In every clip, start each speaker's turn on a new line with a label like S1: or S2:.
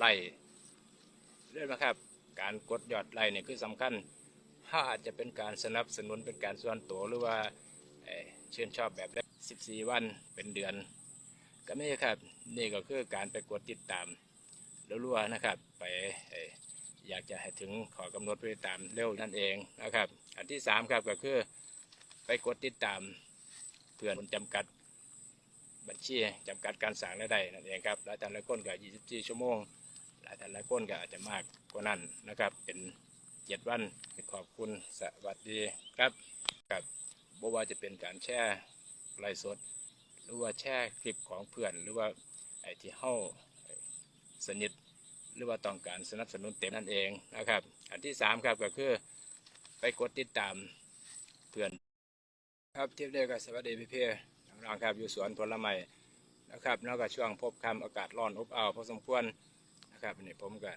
S1: ไลค์เรื่องนะครับ การกดยอดไลค์เนี่ยคือสำคัญ ถ้าอาจจะเป็นการสนับสนุนเป็นการส่วนตัวหรือว่าเชื่นชอบแบบได้14 วันเป็นเดือน ก็ไม่ใช่ครับ นี่ก็คือการไปกดติดตามรัวๆนะครับ ไปอยากจะให้ถึงขอกำหนดผู้ติดตามเร็วนั่นเองนะครับ อันที่สามครับก็คือไปกดติดตามเพื่อนจำกัดบัญชีจำกัดการสั่งรายได้นั่นเองครับหลายท่านหลายคนก็24 ชั่วโมง ท่านหลายคนก็อาจจะมากกว่านั้นนะครับ เป็นเจ็ดวันขอบคุณสวัสดีครับครับบ่ว่าจะเป็นการแชร์ไลฟ์สด หรือว่าแชร์คลิปของเพื่อน หรือว่าไอ้ที่เฮาสนิทหรือว่าต้องการสนับสนุนเต็มนั่นเองนะครับ อันที่สามครับก็คือไปกดติดตามเพื่อน ครับเทียบเดียวกับสวัสดีพี่เพื่อนน้องๆครับอยู่สวนผลไม้นะครับแล้วก็ช่วงพบคำอากาศร้อนอบอ้าวพอสมควรน ครับนี่ผมก็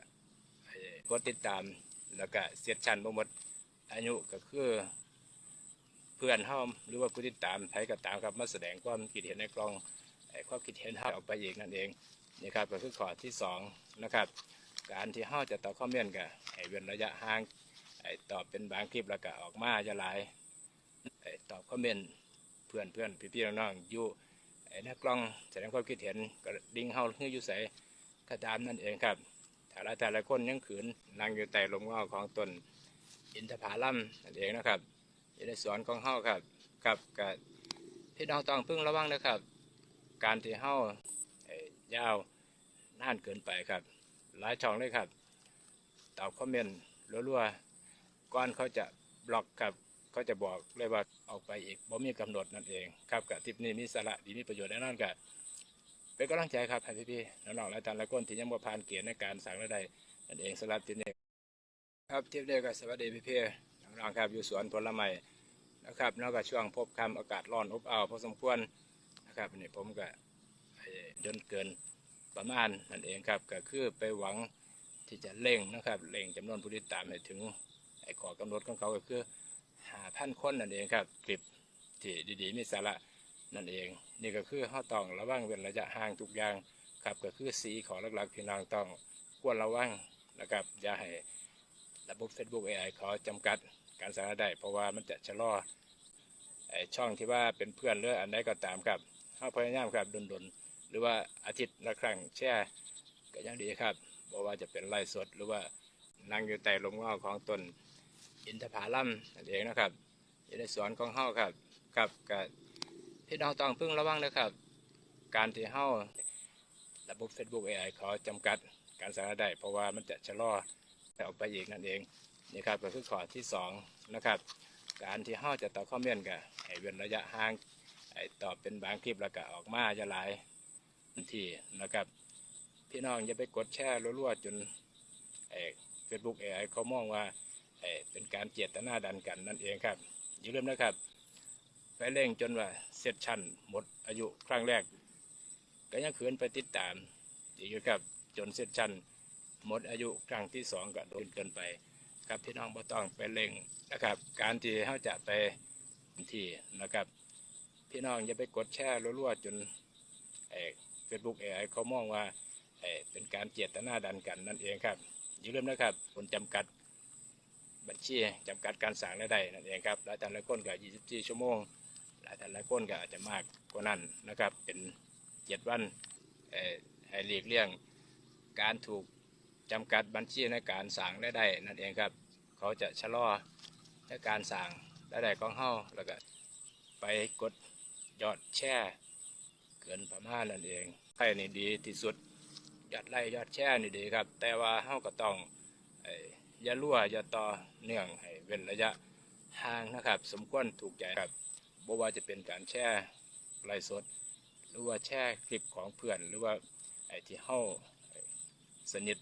S1: กดติดตามแล้วก็เสียดชันบ่หมดอายุก็คือเพื่อนเฮาหรือว่าผู้ติดตามใครก็ตามครับมาแสดงความคิดเห็นในกล่องไอ้ความคิดเห็นเฮาออกไปอีกนั่นเองนี่ครับก็คือข้อที่สองนะครับการที่เฮาจะตอบคอมเมนก็ให้เว้นระยะห่างไอ้ตอบเป็นบางคลิปแล้วก็ออกมาจะหลายตอบคอมเมนเพื่อนเพื่อนพี่พี่ๆน้องๆอยู่ไอ้นักล้องแสดงความคิดเห็นก็ดิ้งเฮาเฮืออยู่ใส่ กระตามนั่นเองครับ แต่ละแต่ละคนยังขืนนั่งอยู่ใต้ลมเงาของตนอินทผลัมนั่นเองนะครับอยู่ในสวนของเฮาครับครับกับพี่น้องต้องพึ่งระวังนะครับ การที่เฮาไอ้ยาวนานเกินไปครับ หลายช่องเลยครับตอบคอมเมนต์รัวๆก่อนเขาจะบล็อกครับก็จะบอกเลยว่าออกไปอีกบ่มีกำหนดนั่นเอง ครับกับทริปนี้มีสาระดีมีประโยชน์แน่นอนครับ เป็นกำลังใจครับให้พี่ๆน้องๆและท่านหลายคนที่ยังบ่ผ่านเกณฑ์ในการสั่งรายได้นั่นเองสำหรับทริปนี้ครับทริปนี้ก็สวัสดีพี่ๆน้องๆครับอยู่สวนผลไม้นะครับแล้วก็ช่วงพบคำอากาศร้อนอบอ้าวพอสมควรนะครับนี่ผมก็จนเกินประมาณนั่นเองครับก็คือไปหวังที่จะเร่งนะครับเร่งจำนวนผู้ติดตามให้ถึงไอ้ขอกำหนดของเขาก็คือหาพันคนนั่นเองครับคลิปที่ดีๆมีสาระ นั่นเอง นี่ก็คือเขาต้องระวังเว้นระยะห่างทุกอย่างครับก็คือสีของหลักๆพี่น้องต้องควรระวังนะครับอย่าให้ระบบ Facebook AI ขาจำกัดการสร้างรได้ เพราะว่ามันจะชะลอไอ้ช่องที่ว่าเป็นเพื่อนหรืออันใดก็ตามครับเขาพยายามครับดนๆ หรือว่าอาทิตย์ละครั้งแช่ก็ยังดีครับเพราะว่าจะเป็นไลฟ์สดหรือว่านั่งอยู่ใต้ลมเงาของต้นอินทผลัมนั่นเองนะครับอยู่ในสวนของเฮาครับครับกับ พี่น้องต้องพึ่งระวังนะครับ การที่เฮาระบบ Facebook AI ขาจำกัดการสารายได้ เพราะว่ามันจะชะลอออกไปอีกนั่นเองนี่ครับก็คือข้อที่สองนะครับ การที่เฮาจะตอบคอมเมนต์ก็ให้เว้นระยะห่างไอ้ตอบเป็นบางคลิปแล้วก็ออกมาจะหลายที่นะครับ พี่น้องอย่าไปกดแชร์รัวๆจนไอ้ Facebook AI เขามองว่าเอ่อเป็นการเจตนาดันกันนั่นเองครับอย่าลืมนะครับ เร่งจนว่าเสร็จชั้นหมดอายุครั้งแรก ก็ยังขืนไปติดตามอีกอยู่ครับจนเสร็จชั้นหมดอายุครั้งที่สองก็โดนเกินไปครับพี่น้องบ่ต้องไปเร่งนะครับ การที่เขาจะไปที่นะครับ พี่น้องอย่าไปกดแชร์รัวๆจนเอ่อ Facebook AI เขามองว่าเป็นการเจตนาดันกันนั่นเองครับอย่าลืมนะครับคนจำกัดบัญชีจำกัดการสั่งรายได้นั่นเองครับหลายท่านหลายคนก็24 ชั่วโมง หลายท่านหลายคนก็อาจจะมากกว่านั้นนะครับ เป็นเจ็ดวันให้หลีกเลี่ยงการถูกจำกัดบัญชีในการสั่งรายได้นั่นเองครับ เขาจะชะลอในการสั่งรายได้ของเฮาแล้วก็ไปกดยอดแช่เกินประมาณนั่นเองใครนี่ดีที่สุดยอดไล่ยอดแช่นี่ดีครับ แต่ว่าเฮาก็ต้องเอ่ออย่ารั่วอย่าต่อเนื่องให้เว้นระยะห่างนะครับ สมควรถูกใจครับ บ่ว่าจะเป็นการแชร์ไลฟ์สด หรือว่าแชร์คลิปของเพื่อน หรือว่าไอ้ที่เฮาสนิท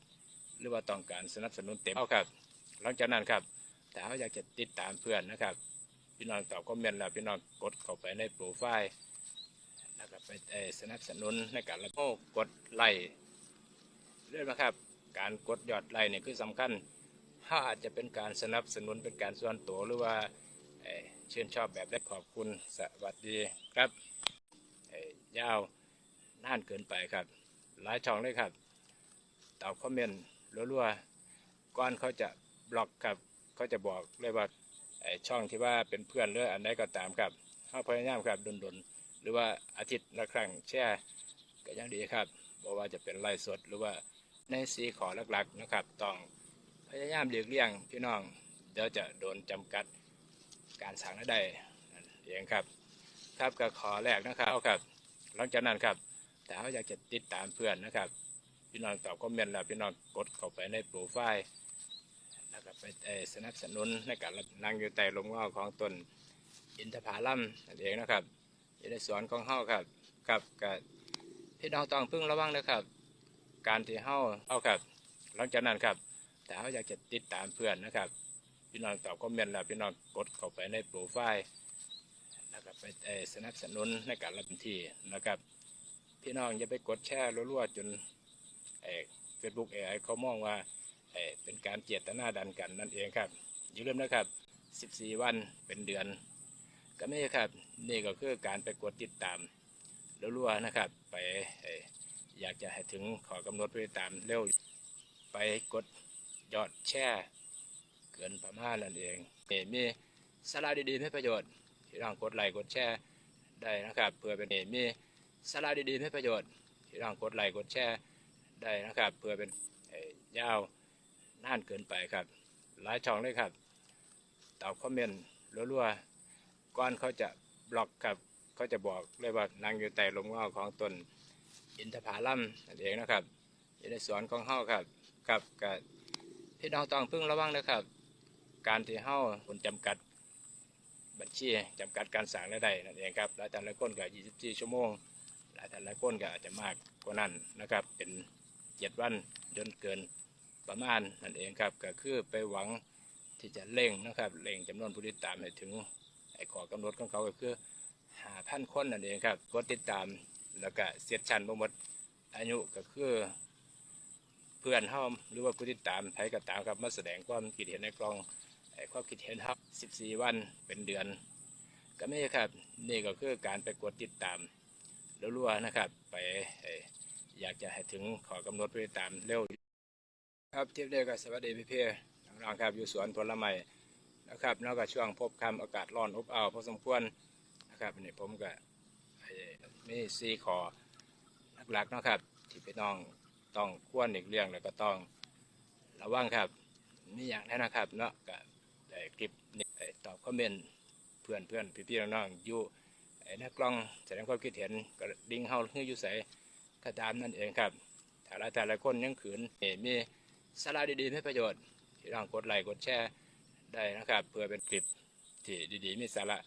S1: หรือว่าต้องการสนับสนุนเต็มเอาครับ หลังจากนั้นครับถ้าเขาอยากจะติดตามเพื่อนนะครับ พี่น้องตอบคอมเมนต์แล้วพี่น้องกดเข้าไปในโปรไฟล์แล้วก็ไปเอ่อสนับสนุนในการแล้วก็กดไลค์เรื่อยนะครับ การกดยอดไลค์เนี่ยคือสำคัญถ้าอาจจะเป็นการสนับสนุนเป็นการส่วนตัวหรือว่าเอ่อ ชื่นชอบแบบได้ขอบคุณสวัสดีครับเอ่อยาวน่านเกินไปครับ หลายช่องเลยครับตอบคอมเมนต์รัวๆก่อนเขาจะบล็อกครับเขาจะบอกเลยว่าไอช่องที่ว่าเป็นเพื่อนหรืออันใดก็ตามครับเขาพยายามครับดนๆหรือว่าอาทิตย์ละครั้งแช่ก็ยังดีครับบอกว่าจะเป็นไลฟ์สดหรือว่าในสีขอหลักๆนะครับ ต้องพยายามเลีกเลี่ยงพี่น้อง เดี๋ยวจะโดนจำกัด การสั่งได้เองครับ ครับก็ขอแรกนะครับเอาครับ หลังจากนั้นครับแต่เขาอยากจะติดตามเพื่อนนะครับ พี่น้องตอบคอมเมนต์แล้วพี่น้องกดเข้าไปในโปรไฟล์แล้วก็ไปสนับสนุนในการนั่งอยู่ใต้ลมเงาของต้นอินทผลัมนั่นเองนะครับอยู่ในสวนของเฮาครับครับก็พี่น้องต้องพึ่งระวังนะครับ การที่เฮาเอาครับ หลังจากนั้นครับแต่เขาอยากจะติดตามเพื่อนนะครับ พี่น้องตอบคอมเมนต์แล้วพี่น้องกดเข้าไปในโปรไฟล์แล้วก็ไปสนับสนุนในการรับที่นะครับ พี่น้องอย่าไปกดแชร์รัวๆจนเฟซบุ๊กเอไอเขามองว่าเป็นการเจตนาดันกันนั่นเองครับอย่าลืมนะครับ 14 วันเป็นเดือน ก็ไม่ครับ นี่ก็คือการไปกดติดตามรัวๆนะครับ ไปเอ่ออยากจะให้ถึงขอกำหนดไปตามเร็วไปกดยอดแชร์ เกินประมาณนั่นเองเอ่มีสาระดีๆให้ประโยชน์ที่ร่างกดไลค์กดแชร์ได้นะครับเพื่อเป็นเหตุมีสาระดีๆให้ประโยชน์ที่ร่างกดไลค์กดแชร์ได้นะครับเพื่อเป็นเอ่อยาวน่านเกินไปครับ หลายช่องเลยครับตอบคอมเมนต์รัวๆก่อนเขาจะบล็อกครับเขาจะบอกเลยว่านั่งอยู่ใต้ลมเงาของต้นอินทผลัมนั่นเองนะครับอยู่ในสวนของเฮาครับครับก็พี่น้องต้องพึ่งระวังนะครับ การที่เฮาคนจำกัดบัญชีจำกัดการสั่งรายได้นั่นเองครับหลายท่านหลายคนก็24 ชั่วโมง หลายท่านหลายคนก็อาจจะมากกว่านั้นนะครับเป็นเจ็ดวันจนเกินประมาณนั่นเองครับก็คือไปหวังที่จะเร่งนะครับเร่งจำนวนผู้ติดตามให้ถึงไอ้ขอกำหนดของเขาก็คือหาพันคนนั่นเองครับกดติดตามแล้วก็เสียดชันบ่หมดอายุก็คือเพื่อนเฮาหรือว่าผู้ติดตามไทยก็ตามครับมาแสดงความคิดเห็นในกลอง ไอ้ความคิดเห็นครับ14 วันเป็นเดือน ก็ไม่ครับนี่ก็คือการไปกดติดตามรัวๆนะครับ ไปอยากจะให้ถึงขอกำหนดไปตามเร็ว ครับเทียบเดียวกับสวัสดีพี่เพื่อนน้องๆครับอยู่สวนผลไม้นะครับนอกจากช่วงพบคำอากาศร้อนอบอ้าวพอสมควรนะครับนี่ผมก็เอ่อมีซีขอหลักๆนะครับ ที่พี่น้องต้องควรอีกเรื่องแล้วก็ต้องระวังครับมีอย่างนั้นนะครับเนาะก็ได้ คลิปนี้เอ่อตอบคอมเมนต์เพื่อนเพื่อนพี่พี่ๆน้องๆอยู่น้ากล้องแสดงความคิดเห็นก็ลิงเฮาเฮืออยู่ใส่ก็ตามนั่นเองครับถ้าลาแต่ละคนยังขืนมีสาระดีๆให้ประโยชน์ที่น้องกดไลค์กดแชร์ได้นะครับเพื่อเป็นคลิปที่ดีๆมีสาระ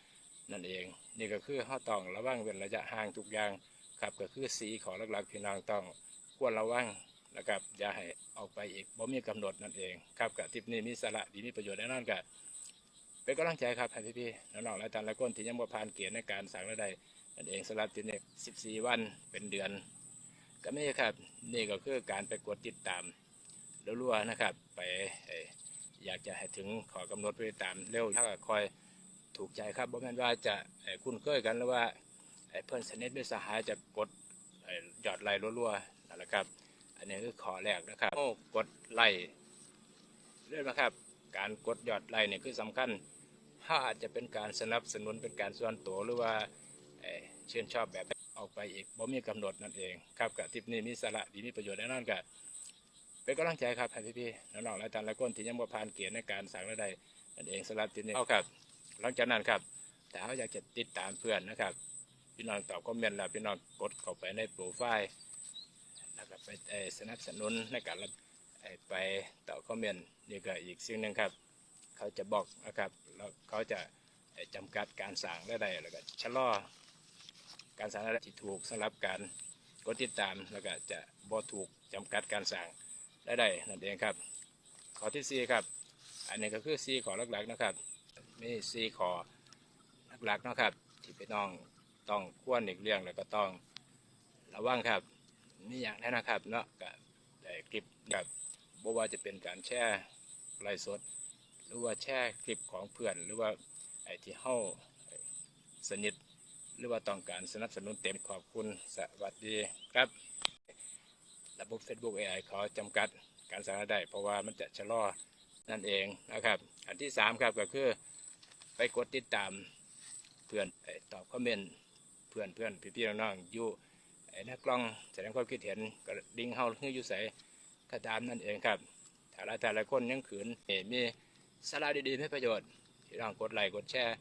S1: นั่นเอง นี่ก็คือเฮาต้องระวังเป็นระยะห่างทุกอย่างครับก็คือสีของหลักๆพี่น้องต้องควรระวัง นะครับอย่าให้ออกไปอีกบ่มีกำหนดนั่นเองครับกับทริปนี้มีสาระดีมีประโยชน์แน่นอนกับเป็นกำลังใจครับให้พี่ๆน้องๆและท่านและคนที่ยังบ่ผ่านเกณฑ์ในการสั่งรายได้นั่นเองสำหรับทิปนี้14วันเป็นเดือน ก็ไม่ครับนี่ก็คือการไปกดติดตามรัวๆนะครับ ไปอยากจะให้ถึงขอกำหนดไปตามเร็วถ้าคอยถูกใจครับบ่แม่นว่าจะคุ้นเคยกันหรือว่าเพื่อนสนิทหรือสหายจะกดเอ่อยอดไลค์รัวๆนั่นแหละครับ อันนี้คือขอแรกนะครับโอ้กดไลค์เรื่อยนะครับ การกดยอดไลค์เนี่ยคือสำคัญ ถ้าอาจจะเป็นการสนับสนุนเป็นการส่วนตัวหรือว่าเชื่นชอบแบบออกไปอีกบ่มีกำหนดนั่นเองครับกับทริปนี้มีสาระดีมีประโยชน์แน่นอนกับเป็นกำลังใจครับให้พี่ๆน้องๆและท่านละคนที่ยังบ่ผ่านเกณฑ์ในการสั่งรายได้นั่นเองสำหรับทิปนี้เอาครับ หลังจากนั้นครับ แต่เขาอยากจะติดตามเพื่อนนะครับ พี่น้องตอบคอมเมนต์แล้วพี่น้องกดเข้าไปในโปรไฟล์ ก็ไปสนับสนุนในการรับเอ่อไปตอบคอมเมนต์นี่ก็อีกสิ่งหนึ่งครับ เขาจะบอกนะครับแล้วเขาจะเอ่อจำกัดการสั่งได้ใดแล้วก็ชะลอการสั่งได้ที่ถูกสำหรับการกดติดตามแล้วก็จะบ่ถูกจำกัดการสั่งได้ใดนั่นเองครับข้อที่สี่ครับอันนี้ก็คือสี่ข้อหลักๆนะครับมีสี่ข้อหลักๆนะครับ ที่พี่น้องต้องควรอีกเรื่องแล้วก็ต้องระวังครับ มีอย่างนั้นนะครับเนาะก็ได้คลิปแบบบ่ว่าจะเป็นการแชร์ไลฟ์สด หรือว่าแชร์คลิปของเพื่อนหรือว่าไอ้ที่เฮาสนิทหรือว่าต้องการสนับสนุนเต็มขอบคุณสวัสดีครับ ระระบบ Facebook AI ขาจำกัดการสารายได้ เพราะว่ามันจะชะลอนั่นเองนะครับ อันที่สามครับก็คือไปกดติดตามเพื่อนตอบคอมเมนต์เพื่อนเพื่อนพี่พี่ๆน้องๆอยู่ ไอ้นักกล้องแสดงความคิดเห็นก็ลิงเฮาคืออยู่ใส่ก็ตามนั่นเองครับถ้าหลายแต่ละคนยังขืนเอ่อมีสาระดีๆให้ประโยชน์ที่ต้องกดไลค์กดแชร์